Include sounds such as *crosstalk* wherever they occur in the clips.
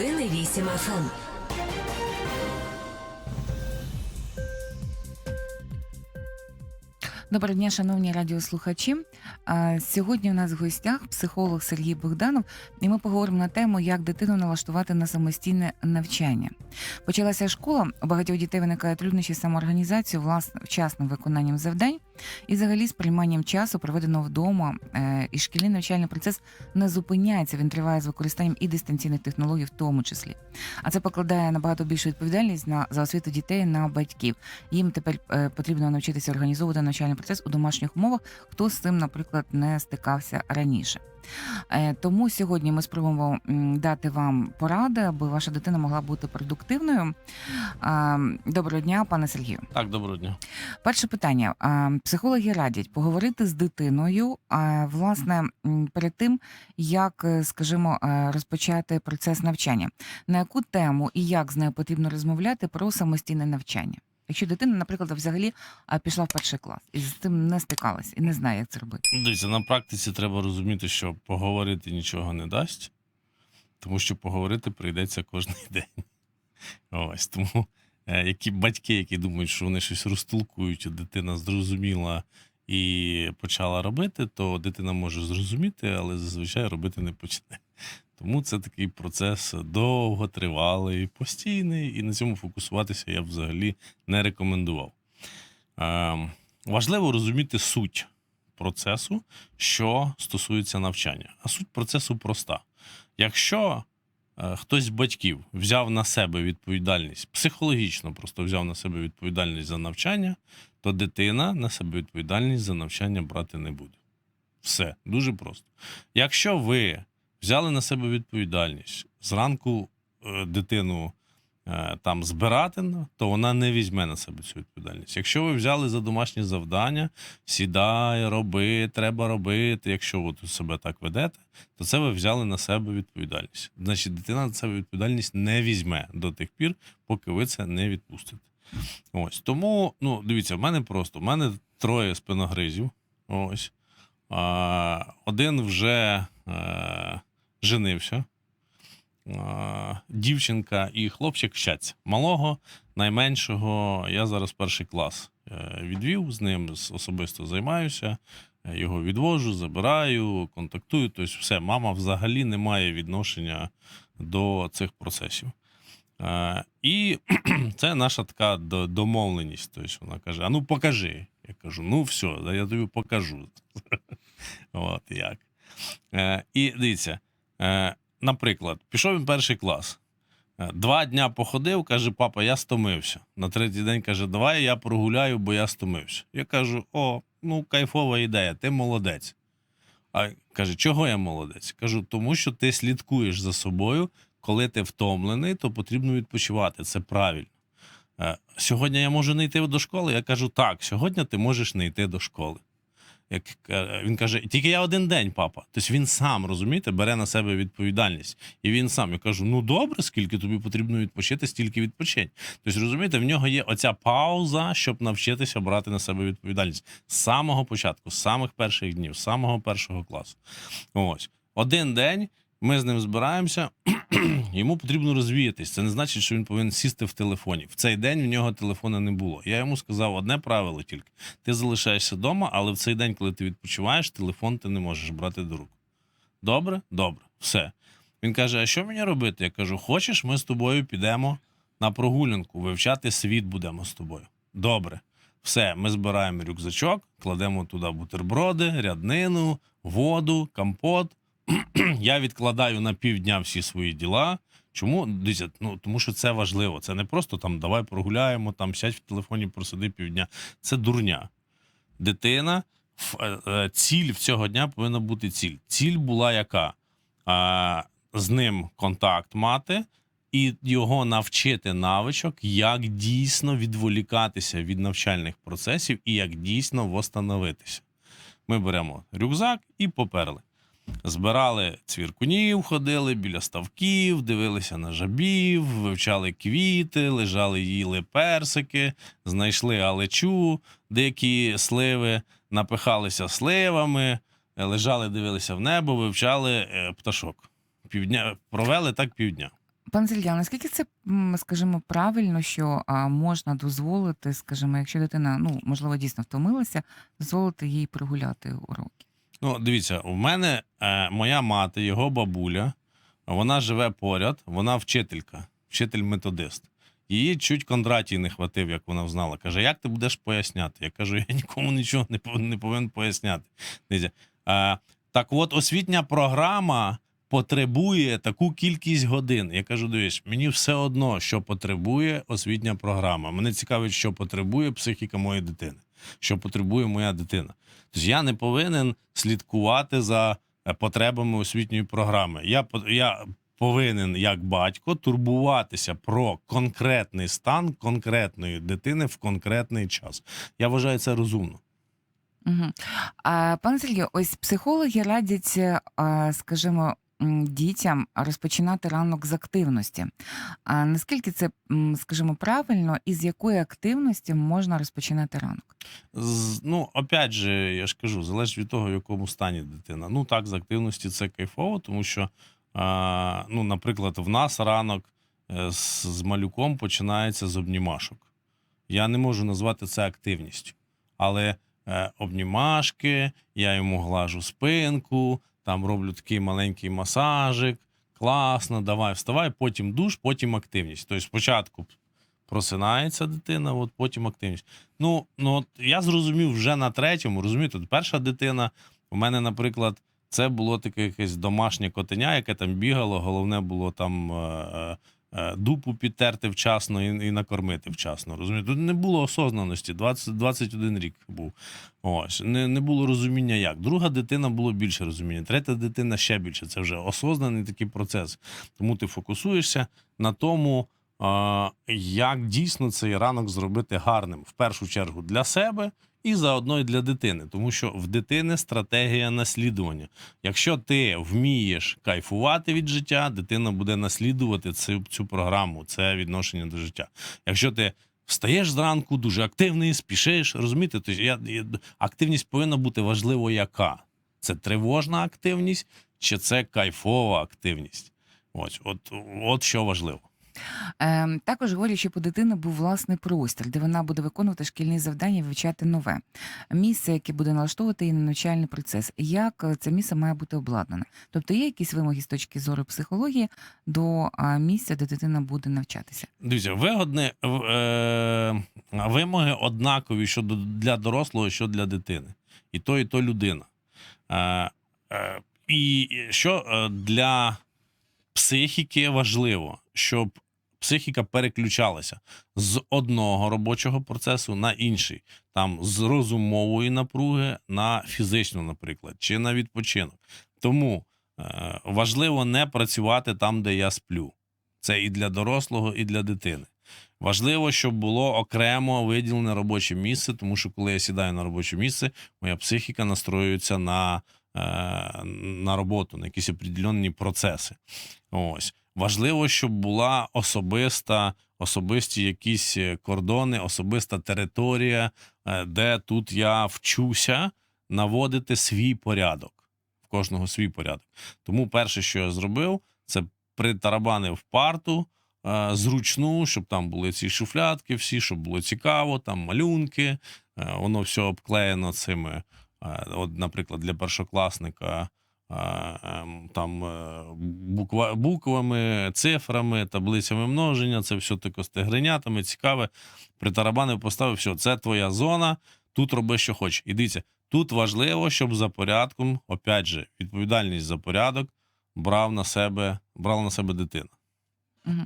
91,8 FM. Доброго дня, шановні радіослухачі. Сьогодні у нас в гостях психолог Сергій Богданов, і ми поговоримо на тему, як дитину налаштувати на самостійне навчання. Почалася школа. У багатьох дітей виникають труднощі з самоорганізацією, власне, вчасним виконанням завдань і взагалі з прийманням часу, проведеного вдома. Е, І шкільний навчальний процес не зупиняється. Він триває з використанням і дистанційних технологій, в тому числі. А це покладає набагато більшу відповідальність на за освіту дітей на батьків. Їм тепер е, потрібно навчитися організовувати навчальний процес у домашніх умовах, хто з цим, наприклад, не стикався раніше. Е, Тому сьогодні ми спробуємо дати вам поради, аби ваша дитина могла бути продуктивною. Доброго дня, пане Сергію. Так, доброго дня. Перше питання. Психологи радять поговорити з дитиною, власне, перед тим, як, е, скажімо, е, розпочати процес навчання. На яку тему і як з нею потрібно розмовляти про самостійне навчання? Якщо дитина, наприклад, взагалі пішла в перший клас і з цим не стикалась і не знає, як це робити. Дивіться, на практиці треба розуміти, що поговорити нічого не дасть, тому що поговорити прийдеться кожен *laughs* день. Ось тому е, які батьки, які думають, що вони щось розтолкують, а дитина зрозуміла і почала робити, то дитина може зрозуміти, але зазвичай робити не почне. Тому це такий процес довготривалий, постійний, і на цьому фокусуватися я б взагалі не рекомендував. Е, важливо розуміти суть процесу, що стосується навчання. А суть процесу проста. Якщо е, хтось з батьків взяв на себе відповідальність, психологічно просто взяв на себе відповідальність за навчання, то дитина на себе відповідальність за навчання брати не буде. Все дуже просто. Якщо ви взяли на себе відповідальність зранку е, дитину е, там збирати, то вона не візьме на себе цю відповідальність. Якщо ви взяли за домашнє завдання, сідай, роби, треба робити. Якщо ви себе так ведете, то це ви взяли на себе відповідальність. Значить, дитина на себе відповідальність не візьме до тих пір, поки ви це не відпустите. Ось тому, ну дивіться, в мене просто в мене троє спиногризів. Ось. Один вже е, женився. Дівчинка і хлопчик вчаться. Малого, найменшого, я зараз перший клас е, відвів, з ним особисто займаюся. е, Його відвожу, забираю, контактую. Тобто, все, мама взагалі не має відношення до цих процесів. Е, І *clears throat* це наша така домовленість. Тобто вона каже: А ну покажи. Я кажу, ну все, я тобі покажу. *laughs* От як. І дивіться, наприклад, пішов він перший клас. Е, Два дня походив, каже, папа, я стомився. На третій день каже, давай я прогуляю, бо я стомився. Я кажу: о, ну кайфова ідея, ти молодець. А каже, чого я молодець? Кажу, тому що ти слідкуєш за собою, коли ти втомлений, то потрібно відпочивати. Це правильно. Е, Сьогодні я можу не йти до школи. Я кажу, так, сьогодні ти можеш не йти до школи. Як він каже, тільки я один день, папа. Тобто він сам розумієте, бере на себе відповідальність. І він сам. Я кажу: ну добре, скільки тобі потрібно відпочити, стільки відпочинь. Тобто, розумієте, в нього є оця пауза, щоб навчитися брати на себе відповідальність з самого початку, з самих перших днів, з самого першого класу. Ось один день. Ми з ним збираємося, *clears throat* йому потрібно розвіятись. Це не значить, що він повинен сісти в телефоні. В цей день в нього телефона не було. Я йому сказав одне правило тільки: ти залишаєшся вдома, але в цей день, коли ти відпочиваєш, телефон ти не можеш брати до рук. Добре? Добре, все. Він каже: А що мені робити? Я кажу: хочеш, ми з тобою підемо на прогулянку, вивчати світ будемо з тобою. Добре. Все, ми збираємо рюкзачок, кладемо туди бутерброди, ряднину, воду, компот. *clears throat* Я відкладаю на півдня всі свої діла. Чому? Дивіться, ну тому що це важливо. Це не просто там давай прогуляємо, там сядь в телефоні, просиди півдня. Це дурня. Дитина, е, е, ціль цього дня повинна бути ціль. Ціль була яка? З ним контакт мати і його навчити навичок, як дійсно відволікатися від навчальних процесів і як дійсно восстановитися. Ми беремо рюкзак і поперли. Збирали цвіркунів, ходили біля ставків, дивилися на жабів, вивчали квіти, лежали, їли персики, знайшли алечу, дикі сливи, напихалися сливами, лежали, дивилися в небо, вивчали е, пташок. Півдня провели так півдня. Пане Сергію, наскільки це, скажімо, правильно, що а, можна дозволити, скажімо, якщо дитина, ну, можливо, дійсно втомилася, дозволити їй прогуляти уроки? Ну, дивіться, у мене е, моя мати, його бабуля, вона живе поряд, вона вчителька, вчитель-методист. Її чуть Кондратій не хватив, як вона знала. Каже, як ти будеш поясняти? Я кажу, я нікому нічого не, не повинен поясняти. Дивіться, е, так от, освітня програма потребує таку кількість годин. Я кажу, дивись, мені все одно, що потребує освітня програма. Мене цікавить, що потребує психіка моєї дитини, що потребує моя дитина. Тобто я не повинен слідкувати за е, потребами освітньої програми. Я, я повинен, як батько, турбуватися про конкретний стан конкретної дитини в конкретний час. Я вважаю це розумно. Угу. А, пане Сергію, ось психологи радять, е, скажімо, дітям розпочинати ранок з активності. А наскільки це, скажімо, правильно, і з якої активності можна розпочинати ранок? З, ну, опять же, я ж кажу, залежить від того, в якому стані дитина. Ну так, з активності це кайфово, тому що, а, ну, наприклад, в нас ранок е, з, з малюком починається з обнімашок. Я не можу назвати це активністю, але е, обнімашки, я йому глажу спинку, там роблю такий маленький масажик. Класно, давай, вставай, потім душ, потім активність. Тобто спочатку просинається дитина, от потім активність. Ну, ну от я зрозумів вже на третьому, розумієте, перша дитина, у мене, наприклад, це було таке якесь домашнє котеня, яке там бігало. Головне було там е, е, дупу підтерти вчасно і, і накормити вчасно. Розумієте? Тут не було осознаності. 20, 21 рік був. Ось не, не було розуміння як. Друга дитина було більше розуміння, третя дитина ще більше. Це вже осознаний такий процес. Тому ти фокусуєшся на тому. Як дійсно цей ранок зробити гарним в першу чергу для себе і заодно й для дитини, тому що в дитини стратегія наслідування. Якщо ти вмієш кайфувати від життя, дитина буде наслідувати цю, цю програму, це відношення до життя. Якщо ти встаєш зранку, дуже активний, спішиш, розумієте, то я, я, активність повинна бути важливо яка. Це тривожна активність чи це кайфова активність? Ось, от, от що важливо. Ем, також говорять, щоб у дитини був власний простір, де вона буде виконувати шкільні завдання і вивчати нове місце, яке буде налаштовувати її на навчальний процес. Як е, це місце має бути обладнане? Тобто є якісь вимоги з точки зору психології до місця, де дитина буде навчатися? Дивіться, вигодні в- е, вимоги однакові щодо для дорослого, що для дитини. І то, і то людина. Е, і що для психіки важливо, щоб психіка переключалася з одного робочого процесу на інший, там з розумової напруги на фізичну, наприклад, чи на відпочинок. Тому е, важливо не працювати там, де я сплю. Це і для дорослого, і для дитини. Важливо, щоб було окремо виділене робоче місце, тому що коли я сідаю на робоче місце, моя психіка настроюється на, е, на роботу, на якісь определенні процеси. Ось. Важливо, щоб була особиста, особисті якісь е, кордони, особиста територія, е, де тут я вчуся наводити свій порядок. В кожного свій порядок. Тому перше, що я зробив, це притарабанив парту е, зручну, щоб там були ці шуфлятки, всі, щоб було цікаво, там малюнки, воно все обклеєно цими. От, наприклад, для першокласника там е, буква, буквами, цифрами, таблицями множення, це все таке з тигренятами, цікаве. Притарабанив, поставив, все, це твоя зона, тут роби, що хочеш. І дивіться, тут важливо, щоб за порядком, опять же, відповідальність за порядок брав на себе, брала на себе дитина. Угу.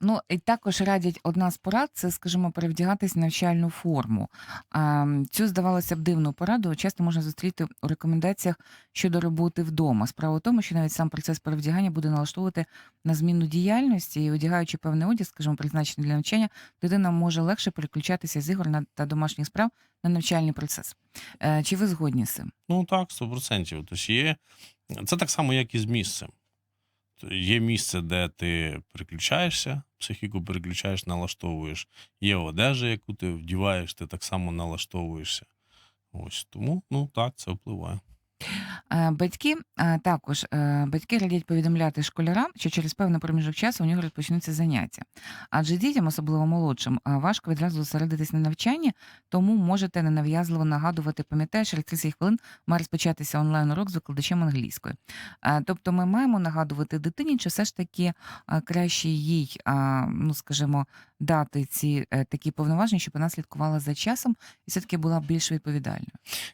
Ну і також радять одна з порад це, скажімо, перевдягатись в навчальну форму. А, цю здавалося б дивну пораду. Часто можна зустріти у рекомендаціях щодо роботи вдома. Справа в тому, що навіть сам процес перевдягання буде налаштовувати на зміну діяльності і одягаючи певний одяг, скажімо, призначений для навчання, дитина може легше переключатися з ігор та домашніх справ на навчальний процес. Е, чи ви згодні з цим? Ну так, 100%. Тобто є. Це так само, як і з місцем. Є місце, де ти переключаєшся, психіку переключаєш, налаштовуєш. Є одежа, яку ти вдіваєш, ти так само налаштовуєшся. Ось тому, ну так, це впливає. Е, Батьки е, також е, батьки радять повідомляти школярам, що через певний проміжок часу у нього розпочнуться заняття. Адже дітям, особливо молодшим, важко відразу зосередитись на навчанні, тому можете ненав'язливо нагадувати, пам'ятаєш, через 30 хвилин має розпочатися онлайн-урок з викладачем англійської. Тобто ми маємо нагадувати дитині, чи все ж таки краще їй, ну скажімо, дати ці е, такі повноваження, щоб вона слідкувала за часом і все-таки була більш відповідальною.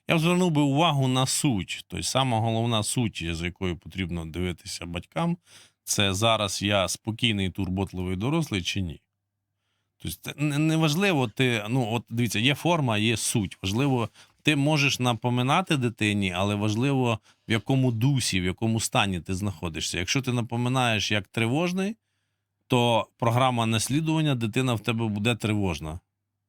Я б звернув би увагу на суть. Тобто, сама головна суть, з якою потрібно дивитися батькам, це зараз я спокійний турботливий дорослий чи ні. Тобто, не- неважливо, ти, ну, от дивіться, є форма, є суть. Важливо, ти можеш напоминати дитині, але важливо, в якому дусі, в якому стані ти знаходишся. Якщо ти напоминаєш як тривожний, то програма наслідування дитина в тебе буде тривожна.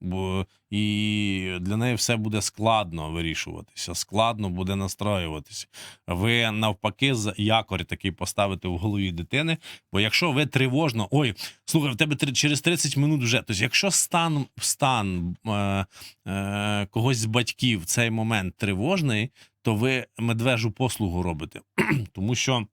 Бо і для неї все буде складно вирішуватися, складно буде настроюватися. Ви навпаки з- якорь такий поставите в голові дитини. Бо якщо ви тривожно, ой, слухай, в тебе через 30 минут вже. Тобто, якщо стан стан е, е, когось з батьків в цей момент тривожний, то ви медвежу послугу робите. *clears throat* Тому що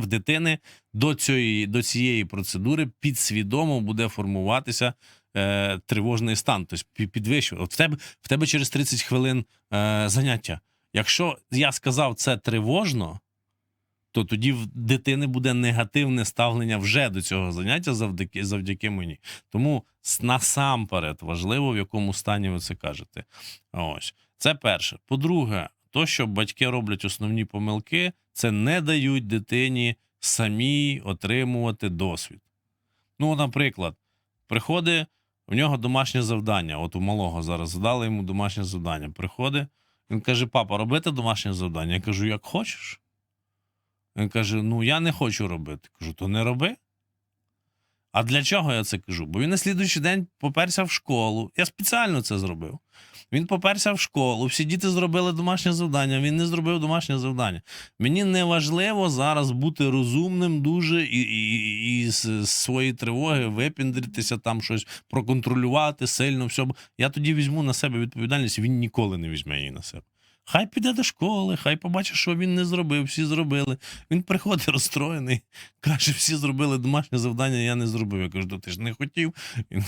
в дитини до цієї, до цієї процедури підсвідомо буде формуватися е, тривожний стан, тобто пі- підвищувати. От в тебе, в тебе через 30 хвилин е, заняття. Якщо я сказав це тривожно, то тоді в дитини буде негативне ставлення вже до цього заняття завдяки, завдяки мені. Тому насамперед важливо, в якому стані ви це кажете. Ось. Це перше. По-друге, то, що батьки роблять основні помилки, це не дають дитині самій отримувати досвід. Ну, наприклад, приходить у нього домашнє завдання. От у малого зараз задали йому домашнє завдання. Приходить, він каже: Папа, робити домашнє завдання. Я кажу, як хочеш. Він каже: Ну, я не хочу робити. Кажу, то не роби. А для чого я це кажу? Бо він на слідуючий день поперся в школу. Я спеціально це зробив. Він поперся в школу, всі діти зробили домашнє завдання, він не зробив домашнє завдання. Мені не важливо зараз бути розумним дуже і, і, і з своєї тривоги випіндритися, там щось проконтролювати сильно. все. Я тоді візьму на себе відповідальність, він ніколи не візьме її на себе. Хай піде до школи, хай побачить, що він не зробив, всі зробили. Він приходить розстроєний, каже, всі зробили домашнє завдання, я не зробив. Я кажу, «То ти ж не хотів. Він,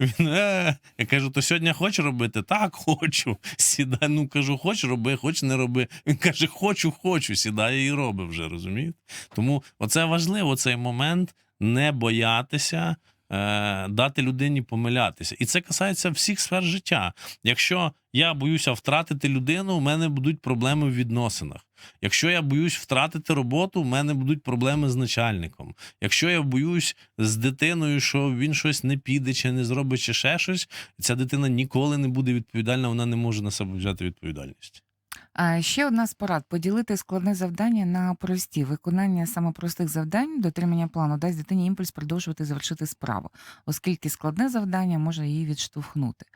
він е. Я кажу, то сьогодні хочеш робити? Так, хочу. Сідай, ну кажу, хоч роби, хоч не роби. Він каже, хочу, хочу, сідає і робить вже, розумієте? Тому оце важливо, цей момент не боятися. Е, Дати людині помилятися, і це касається всіх сфер життя. Якщо я боюся втратити людину, у мене будуть проблеми в відносинах. Якщо я боюсь втратити роботу, у мене будуть проблеми з начальником. Якщо я боюсь з дитиною, що він щось не піде, чи не зробить, чи ще щось, ця дитина ніколи не буде відповідальна, вона не може на себе взяти відповідальність. Ще одна з порад поділити складне завдання на прості. Виконання саме простих завдань, дотримання плану дасть дитині імпульс продовжувати завершити справу, оскільки складне завдання може її відштовхнути.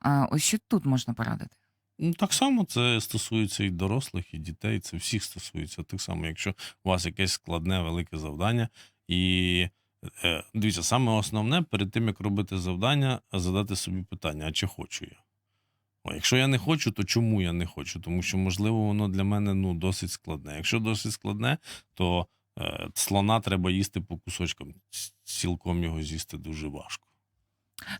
А ось що тут можна порадити? Ну, так само це стосується і дорослих, і дітей. Це всіх стосується. Так само, якщо у вас якесь складне велике завдання, і е, дивіться, саме основне перед тим як робити завдання, задати собі питання: а чи хочу я? Якщо я не хочу, то чому я не хочу? Тому що, можливо, воно для мене ну, досить складне. Якщо досить складне, то е, слона треба їсти по кусочкам. Цілком його з'їсти дуже важко.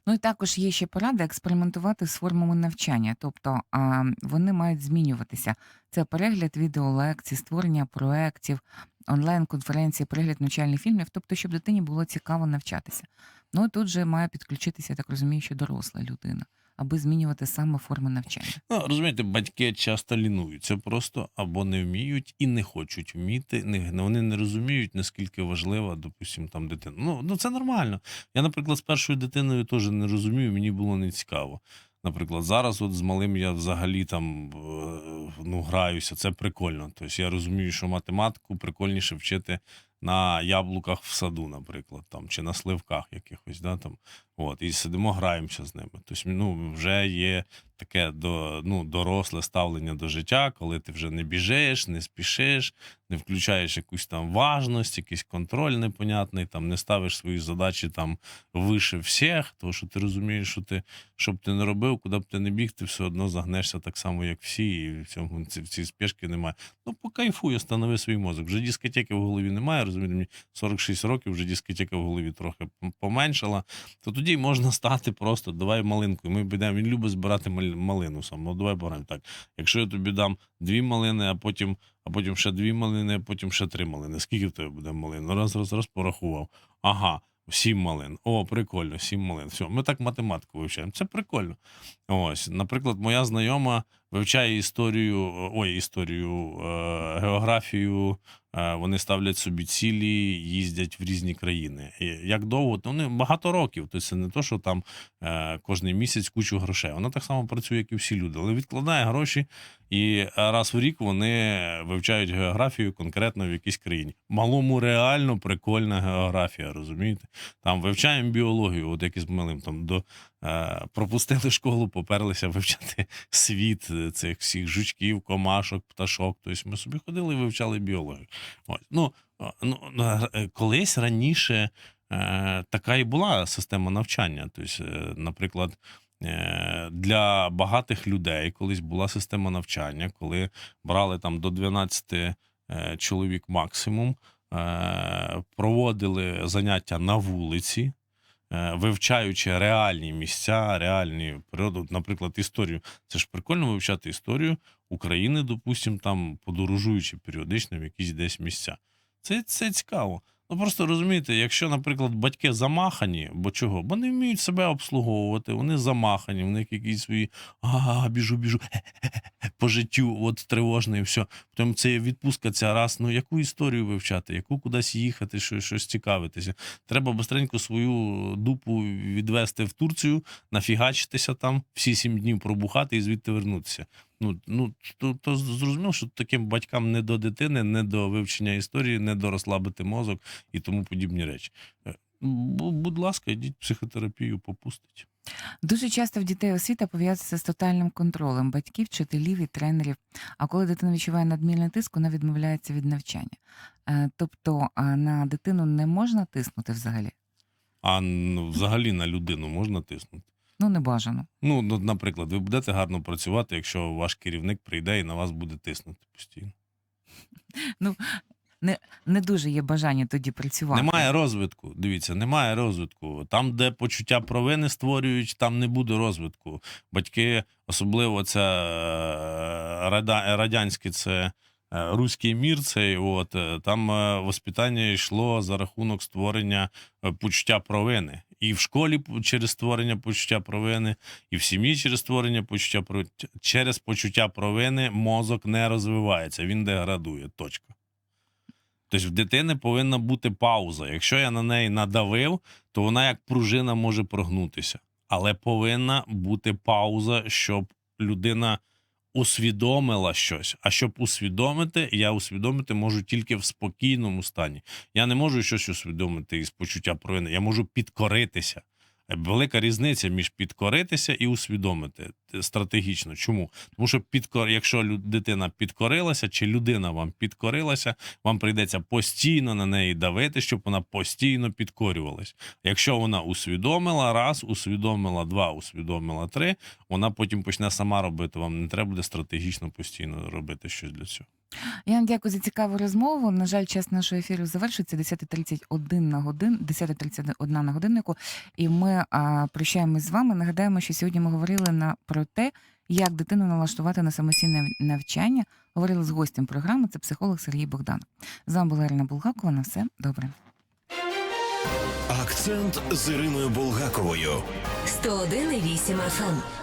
Ну і також є ще порада експериментувати з формами навчання, тобто а, вони мають змінюватися. Це перегляд відеолекцій, створення проєктів, онлайн-конференції, перегляд навчальних фільмів, тобто, щоб дитині було цікаво навчатися. Ну і тут же має підключитися, я так розумію, що доросла людина, аби змінювати саме форми навчання. Ну, розумієте, батьки часто лінуються просто або не вміють і не хочуть вміти. Вони не розуміють, наскільки важлива, допустим, там дитина. Ну, ну це нормально. Я, наприклад, з першою дитиною теж не розумію, мені було не цікаво. Наприклад, зараз от з малим я взагалі там е, ну, граюся, це прикольно. Тобто я розумію, що математику прикольніше вчити на яблуках в саду, наприклад, там, чи на сливках якихось. Да, там. От, і сидимо, граємося з ними. Тобто, ну, вже є таке до, ну, доросле ставлення до життя, коли ти вже не біжиш, не спішиш, не включаєш якусь там важність, якийсь контроль непонятний, там не ставиш свої задачі там вище всіх, тому що ти розумієш, що ти, що б ти не робив, куди б ти не біг, ти все одно загнешся так само, як всі, і в цьому в цій спешки немає. Ну, покайфуй, останови свій мозок. Вже дискотеки в голові немає, розумієте, мені 46 років, вже дискотека в голові трохи поменшала. То тоді можна стати просто, давай малинку. Ми підемо, він любить збирати мал- малину сам. Ну, давай пограємо так. Якщо я тобі дам дві малини, а потім, а потім ще дві малини, а потім ще три малини. Скільки в тебе буде малин? Ну, Раз, раз, раз порахував. Ага. Сім малин. О, прикольно, сім малин. Все, ми так математику вивчаємо. Це прикольно. Ось, наприклад, моя знайома вивчає історію, ой, історію, е, географію. Е, вони ставлять собі цілі, їздять в різні країни. І як довго? Вони багато років. Тобто це не то, що там е, кожний місяць кучу грошей. Вона так само працює, як і всі люди, але відкладає гроші, і раз в рік вони вивчають географію конкретно в якійсь країні. Малому реально прикольна географія, розумієте? Там вивчаємо біологію, от як із малим там до пропустили школу, поперлися вивчати світ е, цих всіх жучків, комашок, пташок. Тобто ми собі ходили і вивчали біологію. Ось. Ну, е, ну, е, колись раніше е, така і була система навчання. Тобто, е, наприклад, е, для багатих людей колись була система навчання, коли брали там до 12 е, чоловік максимум, е, проводили заняття на вулиці. Е, Вивчаючи реальні місця, реальні природу, наприклад, історію. Це ж прикольно вивчати історію України, допустимо, там подорожуючи періодично в якісь десь місця. Це, це цікаво. Ну просто розумієте, якщо, наприклад, батьки замахані, бо чого? Бо не вміють себе обслуговувати, вони замахані, в них якісь свої а, біжу, біжу *laughs* по життю, от тривожне і все. Потім це відпустка ця раз. Ну яку історію вивчати, яку кудись їхати, що, щось цікавитися. Треба быстренько свою дупу відвести в Турцію, нафігачитися там, всі сім днів пробухати і звідти вернутися. Ну, ну то, то зрозуміло, що таким батькам не до дитини, не до вивчення історії, не до розслабити мозок і тому подібні речі. Е, Будь ласка, йдіть психотерапію, попустить. Дуже часто в дітей освіта пов'язується з тотальним контролем батьків, вчителів і тренерів. А коли дитина відчуває надмірний тиск, вона відмовляється від навчання. Е, Тобто а, на дитину не можна тиснути взагалі. А ну, взагалі на людину можна тиснути. Ну, не бажано. Ну, ну, наприклад, ви будете гарно працювати, якщо ваш керівник прийде і на вас буде тиснути постійно. Не дуже є бажання тоді працювати. Немає розвитку. Дивіться, немає розвитку. Там, де почуття провини створюють, там не буде розвитку. Батьки, особливо це е, рада- радянський, це е, руський мір. Цей от е, там е, воспитання йшло за рахунок створення е, почуття провини. І в школі через створення почуття провини, і в сім'ї через створення почуття провини. Через почуття провини мозок не розвивається, він деградує. Точка. Тобто в дитини повинна бути пауза. Якщо я на неї надавив, то вона як пружина може прогнутися. Але повинна бути пауза, щоб людина усвідомила щось. А щоб усвідомити, я усвідомити можу тільки в спокійному стані. Я не можу щось усвідомити із почуття провини. Я можу підкоритися. Велика різниця між підкоритися і усвідомити Е, стратегічно. Чому? Тому що підкор... якщо дитина підкорилася, чи людина вам підкорилася, вам прийдеться постійно на неї давити, щоб вона постійно підкорювалась. Якщо вона усвідомила раз, усвідомила два, усвідомила три, вона потім почне сама робити. Вам не треба буде стратегічно постійно робити щось для цього. Я вам дякую за цікаву розмову. На жаль, час нашого ефіру завершується 10.31 на годин, 10.31 на годиннику. І ми а, прощаємось з вами. Нагадаємо, що сьогодні ми говорили на про те, як дитину налаштувати на самостійне навчання. Говорили з гостем програми. Це психолог Сергій Богданов. З вами була Ірина Булгакова. На все добре. Акцент з Іриною Булгаковою. 101,8 FM.